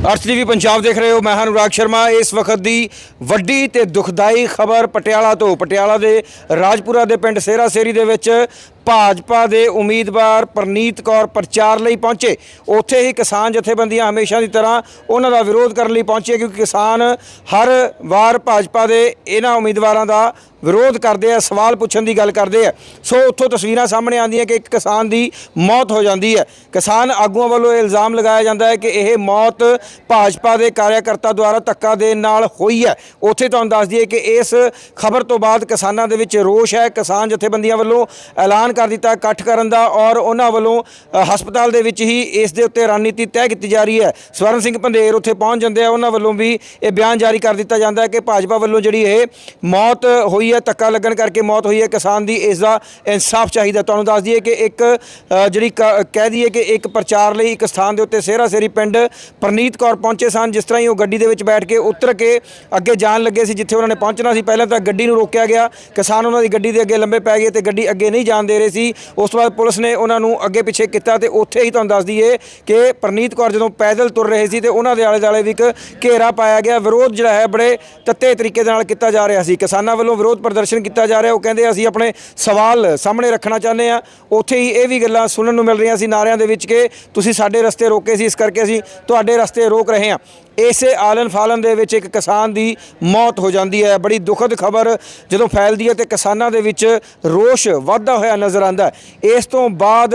ਅਰਥ ਟੀਵੀ ਪੰਜਾਬ ਦੇਖ ਰਹੇ ਹੋ। ਮੈਂ ਹਾਂ ਅਨੁਰਾਗ ਸ਼ਰਮਾ। ਇਸ ਵਕਤ ਦੀ ਵੱਡੀ ਤੇ ਦੁਖਦਾਈ ਖਬਰ ਪਟਿਆਲਾ ਤੋਂ। ਪਟਿਆਲਾ ਦੇ ਰਾਜਪੁਰਾ ਦੇ ਪਿੰਡ ਸੇਰਾ ਸੇਰੀ ਦੇ ਵਿੱਚ ਭਾਜਪਾ ਦੇ ਉਮੀਦਵਾਰ ਪ੍ਰਨੀਤ ਕੌਰ ਪ੍ਰਚਾਰ ਲਈ ਪਹੁੰਚੇ। ਉੱਥੇ ਹੀ ਕਿਸਾਨ ਜਥੇਬੰਦੀਆਂ ਹਮੇਸ਼ਾ ਦੀ ਤਰ੍ਹਾਂ ਉਹਨਾਂ ਦਾ ਵਿਰੋਧ ਕਰਨ ਲਈ ਪਹੁੰਚੇ ਕਿਉਂਕਿ ਕਿਸਾਨ ਹਰ ਵਾਰ ਭਾਜਪਾ ਦੇ ਇਹਨਾਂ ਉਮੀਦਵਾਰਾਂ ਦਾ ਵਿਰੋਧ ਕਰਦੇ ਆ, ਸਵਾਲ ਪੁੱਛਣ ਦੀ ਗੱਲ ਕਰਦੇ ਆ। ਸੋ ਉੱਥੋਂ ਤਸਵੀਰਾਂ ਸਾਹਮਣੇ ਆਉਂਦੀਆਂ ਕਿ ਇੱਕ ਕਿਸਾਨ ਦੀ ਮੌਤ ਹੋ ਜਾਂਦੀ ਹੈ। ਕਿਸਾਨ ਆਗੂਆਂ ਵੱਲੋਂ ਇਹ ਇਲਜ਼ਾਮ ਲਗਾਇਆ ਜਾਂਦਾ ਹੈ ਕਿ ਇਹ ਮੌਤ ਭਾਜਪਾ ਦੇ ਕਾਰਿਆਕਰਤਾ ਦੁਆਰਾ ਧੱਕਾ ਦੇਣ ਨਾਲ ਹੋਈ ਹੈ। ਉੱਥੇ ਤੁਹਾਨੂੰ ਦੱਸ ਦਈਏ ਕਿ ਇਸ ਖਬਰ ਤੋਂ ਬਾਅਦ ਕਿਸਾਨਾਂ ਦੇ ਵਿੱਚ ਰੋਸ਼ ਹੈ। ਕਿਸਾਨ ਜਥੇਬੰਦੀਆਂ ਵੱਲੋਂ ਐਲਾਨ ਕਰ ਦਿੱਤਾ ਇਕੱਠ ਕਰਨ ਦਾ ਔਰ ਉਹਨਾਂ ਵੱਲੋਂ ਹਸਪਤਾਲ ਦੇ ਵਿੱਚ ਹੀ ਇਸ ਦੇ ਉੱਤੇ ਰਣਨੀਤੀ ਤੈਅ ਕੀਤੀ ਜਾ ਰਹੀ ਹੈ। ਸਵਰਨ ਸਿੰਘ ਪੰਧੇਰ ਉੱਥੇ ਪਹੁੰਚ ਜਾਂਦੇ ਆ। ਉਹਨਾਂ ਵੱਲੋਂ ਵੀ ਇਹ ਬਿਆਨ ਜਾਰੀ ਕਰ ਦਿੱਤਾ ਜਾਂਦਾ ਹੈ ਕਿ ਭਾਜਪਾ ਵੱਲੋਂ ਜਿਹੜੀ ਇਹ ਮੌਤ ਹੋਈ ਹੈ, ਧੱਕਾ ਲੱਗਣ ਕਰਕੇ ਮੌਤ ਹੋਈ ਹੈ, ਕਿਸਾਨ ਦੀ ਇਸ ਦਾ ਇਨਸਾਫ ਚਾਹੀਦਾ। ਤੁਹਾਨੂੰ ਦੱਸ ਦਈਏ ਕਿ ਇੱਕ ਜਿਹੜੀ ਕ- ਕਹਿ ਦਈਏ ਕਿ ਇੱਕ ਪ੍ਰਚਾਰ ਲਈ ਇੱਕ ਸਥਾਨ ਦੇ ਉੱਤੇ ਸੇਰਾ ਸੇਰੀ ਪਿੰਡ ਪ੍ਰਨੀਤ ਕੌਰ ਪਹੁੰਚੇ ਸਨ। ਜਿਸ ਤਰ੍ਹਾਂ ਹੀ ਉਹ ਗੱਡੀ ਦੇ ਵਿੱਚ ਬੈਠ ਕੇ ਉਤਰ ਕੇ ਅੱਗੇ ਜਾਣ ਲੱਗੇ ਸੀ, ਜਿੱਥੇ ਉਹਨਾਂ ਨੇ ਪਹੁੰਚਣਾ ਸੀ। ਪਹਿਲਾਂ ਤਾਂ ਗੱਡੀ ਨੂੰ ਰੋਕਿਆ ਗਿਆ। ਕਿਸਾਨ ਉਹਨਾਂ ਦੀ ਗੱਡੀ ਦੇ ਅੱਗੇ ਲੰਬੇ ਪੈ ਗਏ ਤੇ ਗੱਡੀ ਅੱਗੇ ਨਹੀਂ ਜਾਣ ਦੇ ਰਹੇ ਸੀ। ਉਸ ਤੋਂ ਬਾਅਦ ਪੁਲਿਸ ਨੇ ਉਹਨਾਂ ਨੂੰ ਅੱਗੇ ਪਿੱਛੇ ਕੀਤਾ ਤੇ ਉੱਥੇ ਹੀ ਤੁਹਾਨੂੰ ਦੱਸ ਦਈਏ ਕਿ ਪ੍ਰਨੀਤ ਕੌਰ ਜਦੋਂ ਪੈਦਲ ਤੁਰ ਰਹੇ ਸੀ ਤੇ ਉਹਨਾਂ ਦੇ ਆਲੇ ਦੁਆਲੇ ਵੀ ਇੱਕ ਘੇਰਾ ਪਾਇਆ ਗਿਆ। ਵਿਰੋਧ ਜਿਹੜਾ ਹੈ ਬੜੇ ਤੱਤੇ ਤਰੀਕੇ ਦੇ ਨਾਲ ਕੀਤਾ ਜਾ ਰਿਹਾ ਸੀ। ਕਿਸਾਨਾਂ ਵੱਲੋਂ ਵਿਰੋਧ ਪ੍ਰਦਰਸ਼ਨ ਕੀਤਾ ਜਾ ਰਿਹਾ। ਉਹ ਕਹਿੰਦੇ ਅਸੀਂ ਆਪਣੇ ਸਵਾਲ ਸਾਹਮਣੇ ਰੱਖਣਾ ਚਾਹੁੰਦੇ ਆ ਉੱਥੇ ਹੀ ਇਹ ਵੀ ਗੱਲਾਂ ਸੁਣਨ ਨੂੰ ਮਿਲ ਰਹੀਆਂ ਸੀ ਨਾਰਿਆਂ ਦੇ ਵਿੱਚ ਕਿ ਤੁਸੀਂ ਸਾਡੇ ਰਸਤੇ ਰੋਕੇ ਸੀ। ਇਸ ਕਰਕੇ ਅਸੀਂ ਤੁਹਾਡੇ ਰਸਤੇ ਰੋਕ ਰਹੇ ਹਾਂ। ਇਸੇ ਆਲਨ ਫਾਲਨ ਦੇ ਵਿੱਚ ਇੱਕ ਕਿਸਾਨ ਦੀ ਮੌਤ ਹੋ ਜਾਂਦੀ ਹੈ। ਬੜੀ ਦੁਖਦ ਖਬਰ ਜਦੋਂ ਫੈਲਦੀ ਹੈ ਤੇ ਕਿਸਾਨਾਂ ਦੇ ਵਿੱਚ ਰੋਸ਼ ਵਾਧਾ ਹੋਇਆ ਨਜ਼ਰ ਆਉਂਦਾ ਇਸ ਤੋਂ ਬਾਅਦ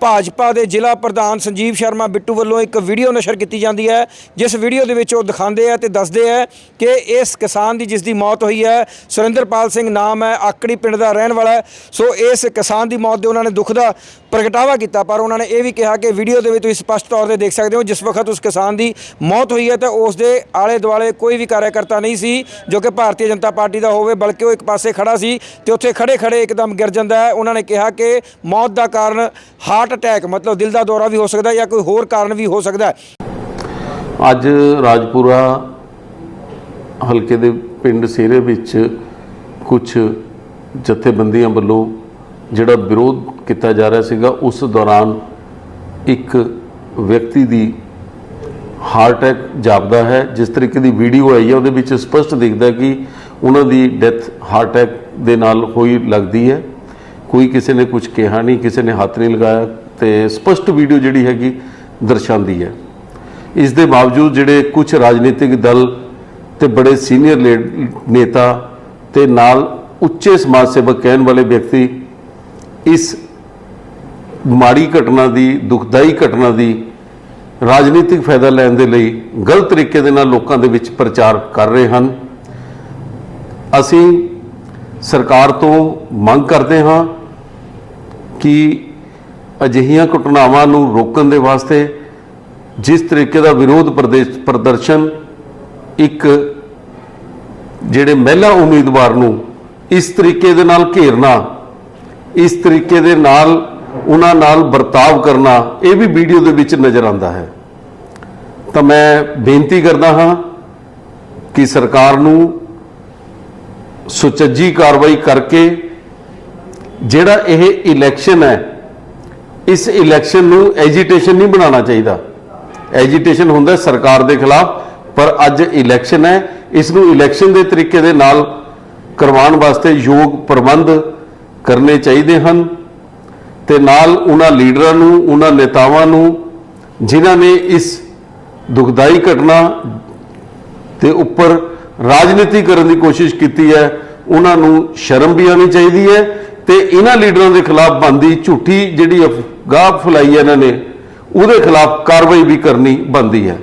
ਭਾਜਪਾ ਦੇ ਜ਼ਿਲ੍ਹਾ ਪ੍ਰਧਾਨ ਸੰਜੀਵ ਸ਼ਰਮਾ ਬਿੱਟੂ ਵੱਲੋਂ ਇੱਕ ਵੀਡੀਓ ਨਸ਼ਰ ਕੀਤੀ ਜਾਂਦੀ ਹੈ, ਜਿਸ ਵੀਡੀਓ ਦੇ ਵਿੱਚ ਉਹ ਦਿਖਾਉਂਦੇ ਆ ਤੇ ਦੱਸਦੇ ਆ ਕਿ ਇਸ ਕਿਸਾਨ ਦੀ ਜਿਸ ਦੀ ਮੌਤ ਹੋਈ ਹੈ, ਸੁਰਿੰਦਰਪਾਲ ਸਿੰਘ ਨਾਮ ਹੈ, ਆਕੜੀ ਪਿੰਡ ਦਾ ਰਹਿਣ ਵਾਲਾ ਸੋ ਇਸ ਕਿਸਾਨ ਦੀ ਮੌਤ ਦੇ ਉਹਨਾਂ ਨੇ ਦੁੱਖ ਦਾ ਪ੍ਰਗਟਾਵਾ ਕੀਤਾ, ਪਰ ਉਹਨਾਂ ਨੇ ਇਹ ਵੀ ਕਿਹਾ ਕਿ ਵੀਡੀਓ ਦੇ ਵਿੱਚ ਤੁਸੀਂ ਸਪਸ਼ਟ ਤੌਰ ਤੇ ਦੇਖ ਸਕਦੇ ਹੋ, ਜਿਸ ਵਕਤ ਉਸ ਕਿਸਾਨ ਦੀ ਮੌਤ ਹੋਈ ਹੈ, ਤਾਂ ਉਸ ਦੇ ਆਲੇ ਦੁਆਲੇ ਕੋਈ ਵੀ ਕਾਰਿਆਕਰਤਾ ਨਹੀਂ ਸੀ, ਜੋ ਕਿ ਭਾਰਤੀ ਜਨਤਾ ਪਾਰਟੀ ਦਾ ਹੋਵੇ, ਬਲਕਿ ਉਹ ਇੱਕ ਪਾਸੇ ਖੜਾ ਸੀ ਤੇ ਉੱਥੇ ਖੜੇ ਖੜੇ ਇੱਕਦਮ ਗਿਰ ਜਾਂਦਾ ਹੈ। ਉਹਨਾਂ ਨੇ ਕਿਹਾ ਕਿ ਮੌਤ ਦਾ ਕਾਰਨ ਹਾਰਟ ਅਟੈਕ ਮਤਲਬ ਦਿਲ ਦਾ ਦੌਰਾ ਵੀ ਹੋ ਸਕਦਾ ਜਾਂ ਕੋਈ ਹੋਰ ਕਾਰਨ ਵੀ ਹੋ ਸਕਦਾ ਹੈ। ਅੱਜ ਰਾਜਪੁਰਾ ਹਲਕੇ ਦੇ ਪਿੰਡ ਸੇਰੇ ਵਿੱਚ ਕੁਝ ਜਥੇਬੰਦੀਆਂ ਵੱਲੋਂ ਜਿਹੜਾ ਵਿਰੋਧ ਕੀਤਾ ਜਾ ਰਿਹਾ ਸੀਗਾ, ਉਸ ਦੌਰਾਨ ਇੱਕ ਵਿਅਕਤੀ ਦੀ ਹਾਰਟ ਅਟੈਕ ਜਾਪਦਾ ਹੈ, ਜਿਸ ਤਰੀਕੇ ਦੀ ਵੀਡੀਓ ਆਈ ਹੈ, ਉਹਦੇ ਵਿੱਚ ਸਪਸ਼ਟ ਦਿਖਦਾ ਕਿ ਉਹਨਾਂ ਦੀ ਡੈਥ ਹਾਰਟ ਅਟੈਕ ਦੇ ਨਾਲ ਹੋਈ ਲੱਗਦੀ ਹੈ। ਕੋਈ ਕਿਸੇ ਨੇ ਕੁਝ ਕਿਹਾ ਨਹੀਂ, ਕਿਸੇ ਨੇ ਹੱਥ ਨਹੀਂ ਲਗਾਇਆ ਤੇ ਸਪਸ਼ਟ ਵੀਡੀਓ ਜਿਹੜੀ ਹੈਗੀ ਦਰਸਾਉਂਦੀ ਹੈ। ਇਸ ਦੇ ਬਾਵਜੂਦ ਜਿਹੜੇ ਕੁਝ ਰਾਜਨੀਤਿਕ ਦਲ ਤੇ ਬੜੇ ਸੀਨੀਅਰ ਨੇਤਾ ਤੇ ਨਾਲ ਉੱਚੇ ਸਮਾਜ ਸੇਵਕ ਕਹਿਣ ਵਾਲੇ ਵਿਅਕਤੀ ਇਸ ਮਾੜੀ ਘਟਨਾ ਦੀ, ਦੁਖਦਾਈ ਘਟਨਾ ਦੀ ਰਾਜਨੀਤਿਕ ਫਾਇਦਾ ਲੈਣ ਦੇ ਲਈ ਗਲਤ ਤਰੀਕੇ ਦੇ ਨਾਲ ਲੋਕਾਂ ਦੇ ਵਿੱਚ ਪ੍ਰਚਾਰ ਕਰ ਰਹੇ ਹਨ। ਅਸੀਂ ਸਰਕਾਰ ਤੋਂ ਮੰਗ ਕਰਦੇ ਹਾਂ ਕਿ ਅਜਿਹੀਆਂ ਘਟਨਾਵਾਂ ਨੂੰ ਰੋਕਣ ਦੇ ਵਾਸਤੇ ਜਿਸ ਤਰੀਕੇ ਦਾ ਵਿਰੋਧ ਪ੍ਰਦੇਸ਼, ਪ੍ਰਦਰਸ਼ਨ ਇੱਕ ਜਿਹੜੇ ਮਹਿਲਾ ਉਮੀਦਵਾਰ ਨੂੰ ਇਸ ਤਰੀਕੇ ਦੇ ਨਾਲ ਘੇਰਨਾ, ਇਸ ਤਰੀਕੇ ਦੇ ਨਾਲ ਉਹਨਾਂ ਨਾਲ ਵਰਤਾਵ ਕਰਨਾ ਇਹ ਵੀ ਵੀਡੀਓ ਦੇ ਵਿੱਚ ਨਜ਼ਰ ਆਉਂਦਾ ਹੈ। ਤਾਂ ਮੈਂ ਬੇਨਤੀ ਕਰਦਾ ਹਾਂ ਕਿ ਸਰਕਾਰ ਨੂੰ ਸੁਚੱਜੀ ਕਾਰਵਾਈ ਕਰਕੇ ਜਿਹੜਾ ਇਹ ਇਲੈਕਸ਼ਨ ਹੈ, ਇਸ ਇਲੈਕਸ਼ਨ ਨੂੰ ਐਜੀਟੇਸ਼ਨ ਨਹੀਂ ਬਣਾਉਣਾ ਚਾਹੀਦਾ। ਐਜੀਟੇਸ਼ਨ ਹੁੰਦਾ ਸਰਕਾਰ ਦੇ ਖਿਲਾਫ, ਪਰ ਅੱਜ ਇਲੈਕਸ਼ਨ ਹੈ, ਇਸ ਨੂੰ ਇਲੈਕਸ਼ਨ ਦੇ ਤਰੀਕੇ ਦੇ ਨਾਲ ਕਰਵਾਉਣ ਵਾਸਤੇ ਯੋਗ ਪ੍ਰਬੰਧ ਕਰਨੇ ਚਾਹੀਦੇ ਹਨ। ਤੇ ਨਾਲ ਉਹਨਾਂ ਲੀਡਰਾਂ ਨੂੰ, ਉਹਨਾਂ ਨੇਤਾਵਾਂ ਨੂੰ, ਜਿਨ੍ਹਾਂ ਨੇ ਇਸ ਦੁਖਦਾਈ ਘਟਨਾ ਦੇ ਉੱਪਰ ਰਾਜਨੀਤੀ ਕਰਨ ਦੀ ਕੋਸ਼ਿਸ਼ ਕੀਤੀ ਹੈ, ਉਹਨਾਂ ਨੂੰ ਸ਼ਰਮ ਵੀ ਆਉਣੀ ਚਾਹੀਦੀ ਹੈ ਤੇ ਇਹਨਾਂ ਲੀਡਰਾਂ ਦੇ ਖਿਲਾਫ ਬੰਦੀ ਝੂਠੀ ਜਿਹੜੀ ਅਫਗਾਹ ਫੈਲਾਈ ਹੈ ਇਹਨਾਂ ਨੇ, ਉਹਦੇ ਖਿਲਾਫ ਕਾਰਵਾਈ ਵੀ ਕਰਨੀ ਬੰਦੀ ਹੈ।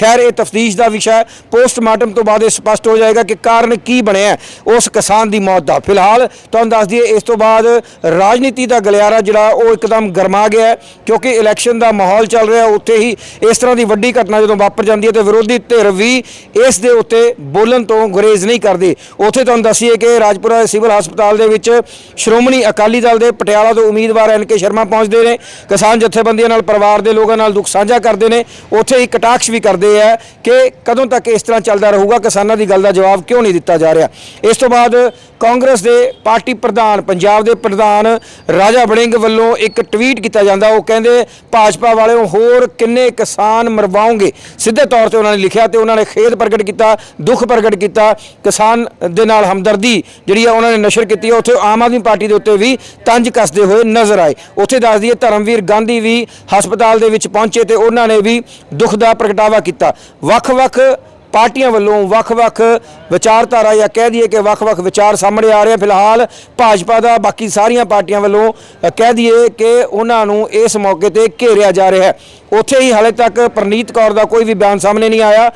ਖੈਰ, ਇਹ ਤਫਤੀਸ਼ ਦਾ ਵਿਸ਼ਾ ਹੈ। ਪੋਸਟਮਾਰਟਮ ਤੋਂ ਬਾਅਦ ਇਹ ਸਪਸ਼ਟ ਹੋ ਜਾਏਗਾ ਕਿ ਕਾਰਨ ਕੀ ਬਣਿਆ ਉਸ ਕਿਸਾਨ ਦੀ ਮੌਤ ਦਾ। ਫਿਲਹਾਲ ਤੁਹਾਨੂੰ ਦੱਸ ਦਈਏ, ਇਸ ਤੋਂ ਬਾਅਦ ਰਾਜਨੀਤੀ ਦਾ ਗਲਿਆਰਾ ਜਿਹੜਾ, ਉਹ ਇੱਕਦਮ ਗਰਮਾ ਗਿਆ ਕਿਉਂਕਿ ਇਲੈਕਸ਼ਨ ਦਾ ਮਾਹੌਲ ਚੱਲ ਰਿਹਾ, ਉੱਥੇ ਹੀ ਇਸ ਤਰ੍ਹਾਂ ਦੀ ਵੱਡੀ ਘਟਨਾ ਜਦੋਂ ਵਾਪਰ ਜਾਂਦੀ ਹੈ ਤੇ ਵਿਰੋਧੀ ਧਿਰ ਵੀ ਇਸ ਦੇ ਉੱਤੇ ਬੋਲਣ ਤੋਂ ਗੁਰੇਜ਼ ਨਹੀਂ ਕਰਦੀ। ਉੱਥੇ ਤੁਹਾਨੂੰ ਦੱਸੀਏ ਕਿ ਰਾਜਪੁਰਾ ਸਿਵਲ ਹਸਪਤਾਲ ਦੇ ਵਿੱਚ ਸ਼੍ਰੋਮਣੀ ਅਕਾਲੀ ਦਲ ਦੇ ਪਟਿਆਲਾ ਤੋਂ ਉਮੀਦਵਾਰ ਐਨ ਕੇ ਸ਼ਰਮਾ ਪਹੁੰਚਦੇ ਨੇ। ਕਿਸਾਨ ਜਥੇਬੰਦੀਆਂ ਨਾਲ, ਪਰਿਵਾਰ ਦੇ ਲੋਕਾਂ ਨਾਲ ਦੁੱਖ ਸਾਂਝਾ ਕਰਦੇ ਨੇ। ਉੱਥੇ ਹੀ ਕਟਾਕਸ਼ ਵੀ ਕਰਦੇ ਇਹ ਹੈ ਕਿ ਕਦੋਂ ਤੱਕ ਇਸ ਤਰ੍ਹਾਂ ਚੱਲਦਾ ਰਹੂਗਾ? ਕਿਸਾਨਾਂ ਦੀ ਗੱਲ ਦਾ ਜਵਾਬ ਕਿਉਂ ਨਹੀਂ ਦਿੱਤਾ ਜਾ ਰਿਹਾ? ਇਸ ਤੋਂ ਬਾਅਦ ਕਾਂਗਰਸ ਦੇ ਪਾਰਟੀ ਪ੍ਰਧਾਨ, ਪੰਜਾਬ ਦੇ ਪ੍ਰਧਾਨ ਰਾਜਾ ਵੜਿੰਗ ਵੱਲੋਂ ਇੱਕ ਟਵੀਟ ਕੀਤਾ ਜਾਂਦਾ। ਉਹ ਕਹਿੰਦੇ, ਭਾਜਪਾ ਵਾਲਿਓ, ਹੋਰ ਕਿੰਨੇ ਕਿਸਾਨ ਮਰਵਾਉਂਗੇ? ਸਿੱਧੇ ਤੌਰ ਤੇ ਉਹਨਾਂ ਨੇ ਲਿਖਿਆ ਤੇ ਉਹਨਾਂ ਨੇ ਖੇਦ ਪ੍ਰਗਟ ਕੀਤਾ, ਦੁੱਖ ਪ੍ਰਗਟ ਕੀਤਾ। ਕਿਸਾਨ ਦੇ ਨਾਲ ਹਮਦਰਦੀ ਜਿਹੜੀ ਆ ਉਹਨਾਂ ਨੇ ਨਸ਼ਰ ਕੀਤੀ ਉੱਥੇ ਆਮ ਆਦਮੀ ਪਾਰਟੀ ਦੇ ਉੱਤੇ ਵੀ ਤੰਜ ਕੱਸਦੇ ਹੋਏ ਨਜ਼ਰ ਆਏ। ਉੱਥੇ ਦੱਸਦੀ ਦਈਏ ਧਰਮਵੀਰ ਗਾਂਧੀ ਵੀ ਹਸਪਤਾਲ ਦੇ ਵਿੱਚ ਪਹੁੰਚੇ ਤੇ ਉਹਨਾਂ ਨੇ ਵੀ ਦੁੱਖ ਦਾ ਪ੍ਰਗਟਾਵਾ ਕੀਤਾ। ਵੱਖ-ਵੱਖ ਪਾਰਟੀਆਂ ਵੱਲੋਂ ਵੱਖ-ਵੱਖ ਵਿਚਾਰਧਾਰਾ ਜਾਂ ਕਹਿ ਦਈਏ ਕਿ ਵੱਖ-ਵੱਖ ਵਿਚਾਰ ਸਾਹਮਣੇ ਆ ਰਹੇ ਫਿਲਹਾਲ ਭਾਜਪਾ ਦਾ ਬਾਕੀ ਸਾਰੀਆਂ ਪਾਰਟੀਆਂ ਵੱਲੋਂ ਕਹਿ ਦਈਏ ਕਿ ਉਹਨਾਂ ਨੂੰ ਇਸ ਮੌਕੇ ਤੇ ਘੇਰਿਆ ਜਾ ਰਿਹਾ ਹੈ। ਉੱਥੇ ਹੀ ਹਾਲੇ ਤੱਕ ਪ੍ਰਨੀਤ ਕੌਰ ਦਾ ਕੋਈ ਵੀ ਬਿਆਨ ਸਾਹਮਣੇ ਨਹੀਂ ਆਇਆ।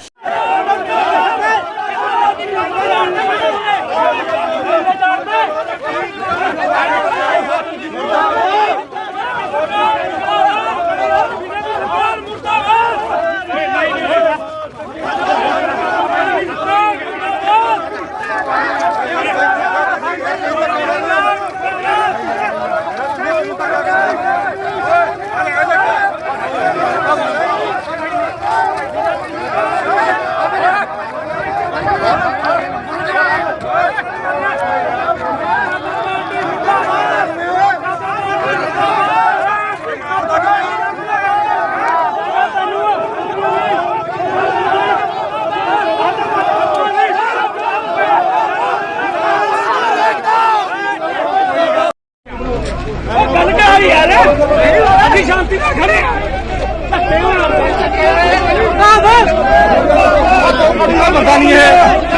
ਸ਼ਾਂਤੀ ਨਾਲ ਖੜੇ ਆ ਧੱਕੇ ਮਾਰਦੇ ਪਤਾ ਨਹੀਂ ਹੈ।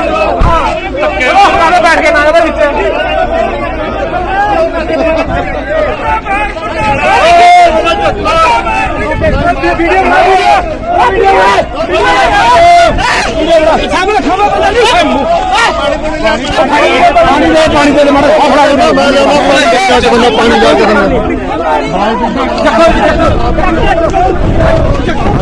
ਦਾ ਪਾਣੀ ਦੇ ਮਾੜਾ ਫੜਾ ਦੇ। ਮੈਂ ਲਿਆਉਣਾ ਪਾਣੀ ਕਿੱਥੇ ਚ ਬੰਦਾ ਪਾਣੀ ਜਾ ਕੇ ਦਿੰਦਾ ਚੱਕੋ ਚੱਕੋ।